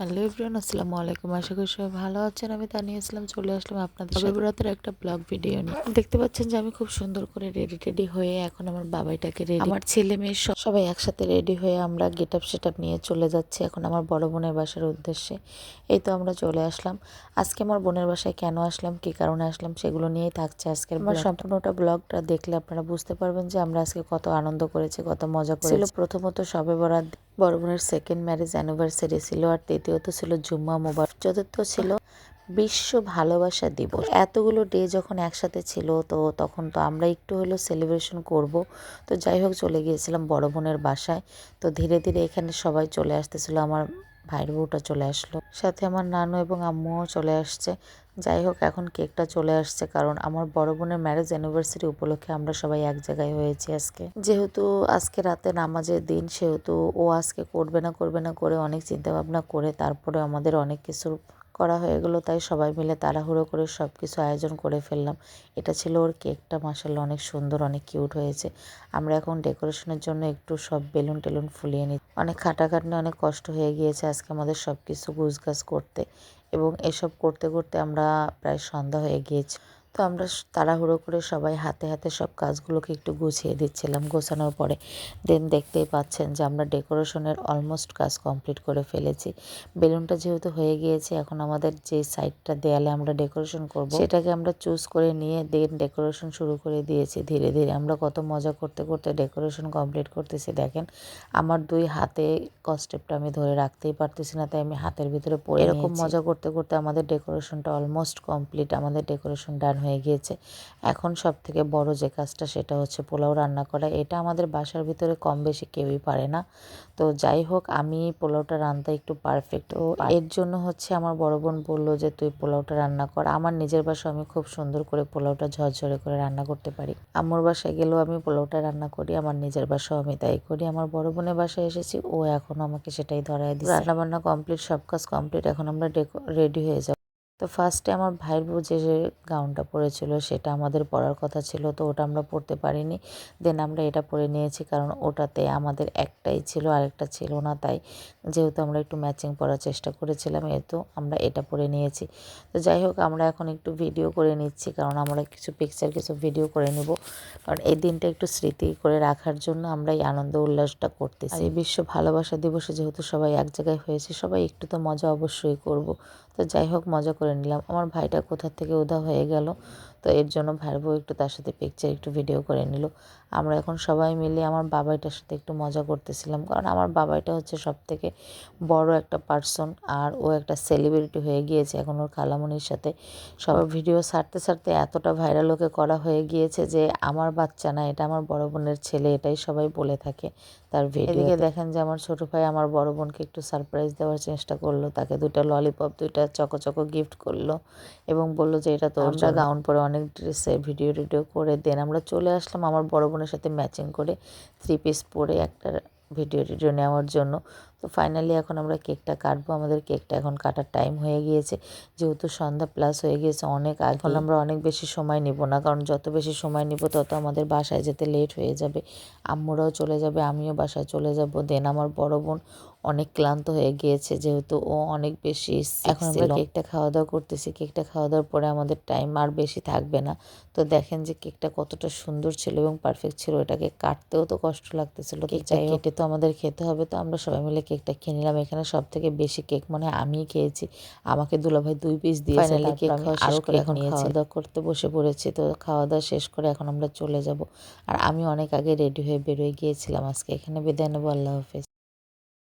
Hello everyone আসসালামু আলাইকুম। আশা করি সবাই ভালো আছেন। আমি তানিয়া ইসলাম চলে আসলাম আপনাদের রবিরাতের একটা ব্লগ ভিডিও নিয়ে। দেখতে পাচ্ছেন যে আমি খুব সুন্দর করে রেডি টেডি হয়ে এখন আমার বাবাইটাকে রেডি আমার ছেলে মেয়ে সবাই একসাথে রেডি হয়ে আমরা গেট আপ সেট আপ নিয়ে চলে যাচ্ছি এখন আমার বড় বোনের বাসার উদ্দেশ্যে। এই তো আমরা চলে আসলাম। আজকে আমার বোনের বাসায় কেন আসলাম কী কারণে আসলাম সেগুলো নিয়েই থাকছে আজকের আমার সম্পূর্ণটা ব্লগটা দেখলে আপনারা বুঝতে পারবেন যে আমরা আজকে কত আনন্দ করেছি কত মজা করেছি। ছিল প্রথমত সবে বরাত বড় বোনের সেকেন্ড ম্যারেজ অ্যানিভার্সারি ছিল আর তৃতীয়ত ছিল জুম্মা মোবার চতুর্থ ছিল বিশ্ব ভালোবাসা দিবস। এতগুলো ডে যখন একসাথে ছিল, তো তখন তো আমরা একটু হলেও সেলিব্রেশন করব। তো যাই হোক, চলে গিয়েছিলাম বড় বোনের বাসায়। তো ধীরে ধীরে এখানে সবাই চলে আসতেছিল। আমার ভাইয়ের বউটা চলে আসলো। সাথে আমার নানু এবং আম্মুও চলে আসছে। যাই হোক, এখন কেকটা চলে আসছে কারণ আমার বড় বোনের ম্যারেজ অ্যানিভার্সারি উপলক্ষে আমরা সবাই এক জায়গায় হয়েছি আজকে। যেহেতু আজকে রাতে নামাজের দিন, সেহেতু ও আজকে করবে না করবে না করে অনেক চিন্তাভাবনা করে তারপরে আমাদের অনেক কিছু করা হয়ে গেলো, তাই সবাই মিলে তাড়াহুড়ো করে সব কিছু আয়োজন করে ফেললাম। এটা ছিল ওর কেকটা মাসাল্লাহ অনেক সুন্দর, অনেক কিউট হয়েছে। আমরা এখন ডেকোরেশনের জন্য একটু সব বেলুন টেলুন ফুলিয়ে নিই অনেক খাটাখাটনি, অনেক কষ্ট হয়ে গিয়েছে আজকে আমাদের সব কিছু গুছগাছ করতে। এবং এসব করতে করতে আমরা প্রায় সন্ধ্যা হয়ে গিয়েছি। তো আমরা তাড়াহুড়ো করে সবাই হাতে হাতে সব কাজগুলোকে একটু গুছিয়ে দিচ্ছিলাম গোছানোর পরে। দেন দেখতেই পাচ্ছেন যে আমরা ডেকোরেশনের অলমোস্ট কাজ কমপ্লিট করে ফেলেছি। বেলুনটা যেহেতু হয়ে গিয়েছে এখন আমাদের যে সাইডটা দেয়ালে আমরা ডেকোরেশন করব সেটাকে আমরা চুজ করে নিয়ে দেন ডেকোরেশন শুরু করে দিয়েছি ধীরে ধীরে। আমরা কত মজা করতে করতে ডেকোরেশন কমপ্লিট করতেছি। দেখেন আমার দুই হাতে কস্টেপটা আমি ধরে রাখতেই পারতেছি না তাই আমি হাতের ভিতরে পড়ে এরকম মজা করতে করতে আমাদের ডেকোরেশনটা অলমোস্ট কমপ্লিট আমাদের ডেকোরেশন ডান হয়ে গিয়েছে। এখন সব থেকে বড় যে কাজটা সেটা হচ্ছে পোলাও রান্না করা। এটা আমাদের বাসার ভিতরে কম বেশি কেউই পারে না। তো যাই হোক, আমি পোলাওটা রান্না একটু পারফেক্ট ও এর জন্য হচ্ছে আমার বড় বোন বলল যে, তুই পোলাওটা রান্না কর। আমার নিজের বাসায় আমি খুব সুন্দর করে পোলাওটা ঝরঝরে করে রান্না করতে পারি। আম্মুর বাসায় গেলেও আমি পোলাওটা রান্না করি, আমার নিজের বাসাও আমি তাই করি। আমার বড় বোনের বাসায় এসেছি, ও এখন আমাকে সেটাই ধরায় দিচ্ছে। রান্না বান্না কমপ্লিট সব কাজ কমপ্লিট এখন আমরা রেডি হয়ে যাব। তো ফার্স্টে আমার ভাইয়ের বউ যে গাউনটা পরেছিল সেটা আমাদের পরার কথা ছিল, তো ওটা আমরা পরতে পারিনি। দেন আমরা এটা পরে নিয়েছি কারণ ওটাতে আমাদের একটাই ছিল, আরেকটা ছিল না, তাই যেহেতু আমরা একটু ম্যাচিং পরার চেষ্টা করেছিলাম এতো আমরা এটা পরে নিয়েছি। তো যাই হোক, আমরা এখন একটু ভিডিও করে নিচ্ছি কারণ আমরা কিছু পিকচার কিছু ভিডিও করে নিব। কারণ এই দিনটা একটু স্মৃতি করে রাখার জন্য আমরা এই আনন্দ উল্লাসটা করতেছি। বিশ্ব ভালোবাসা দিবসে যেহেতু সবাই এক জায়গায় হয়েছে, সবাই একটু তো মজা অবশ্যই করব। তো যাই হোক, মজা করে নিলাম। আমার ভাইটা কোথা থেকে উধা হয়ে গেল। তো এর জন্য ভাইয়ের বউ একটু তার সাথে পিকচার একটু ভিডিও করে নিল। আমরা এখন সবাই মিলে আমার বাবাইটার সাথে একটু মজা করতেছিলাম কারণ আমার বাবাইটা হচ্ছে সব থেকে বড় একটা পার্সন আর ও একটা সেলিব্রিটি হয়ে গিয়েছে এখন ওর খালামনির সাথে। সবার ভিডিও ছাড়তে ছাড়তে এতটা ভাইরাল ওকে করা হয়ে গিয়েছে যে আমার বাচ্চা না এটা আমার বড় বোনের ছেলে এটাই সবাই বলে থাকে তার ভিডিও দেখেন যে আমার ছোট ভাই আমার বড় বোনকে একটু সারপ্রাইজ দেওয়ার চেষ্টা করল তাকে দুইটা ললিপপ দুইটা চকো চকো গিফট করল এবং বলল যে এটা তো আমরা গাউন পরে অনেক ড্রেসে ভিডিও টিডিও করে দেন। আমরা চলে আসলাম আমার বড় বোনের সাথে ম্যাচিং করে থ্রি পিস পরে একটা ভিডিও টিডিও নেওয়ার জন্য। তো ফাইনালি এখন আমরা কেকটা কাটবো। আমাদের কেকটা এখন কাটার টাইম হয়ে গিয়েছে। যেহেতু সন্ধ্যা প্লাস হয়ে গিয়েছে অনেক আগে আমরা অনেক বেশি সময় নিব না। কারণ যত বেশি সময় নিব তত আমাদের বাসায় যেতে লেট হয়ে যাবে। আম্মুরাও চলে যাবে আমিও বাসায় চলে যাব। দেন আমার বড় বোন অনেক ক্লান্ত হয়ে গিয়েছে যেহেতু ও অনেক বেশি এখন আমরা কেকটা খাওয়া দাওয়া করতেছি। কেকটা খাওয়া দাওয়ার পরে আমাদের টাইম আর বেশি থাকবে না। তো দেখেন যে কেকটা কতটা সুন্দর ছিল এবং পারফেক্ট ছিল। এটাকে কাটতেও তো কষ্ট লাগতেছিল। কেকটা কেটে তো আমাদের খেতে হবে। তো আমরা সবাই মিলে কেকটা খেয়ে নিলাম। এখানে সব থেকে বেশি কেক মনে হয় আমিই খেয়েছি। আমাকে দুলাভাই দুই পিস দিয়েছে। কেক খাওয়া আরও করে এখন খাওয়া দাওয়া করতে বসে পড়েছি। তো খাওয়া দাওয়া শেষ করে এখন আমরা চলে যাব। আর আমি অনেক আগে রেডি হয়ে বেরোয় গিয়েছিলাম। আজকে এখানে বিদায় নেব। আল্লাহ হাফেজ।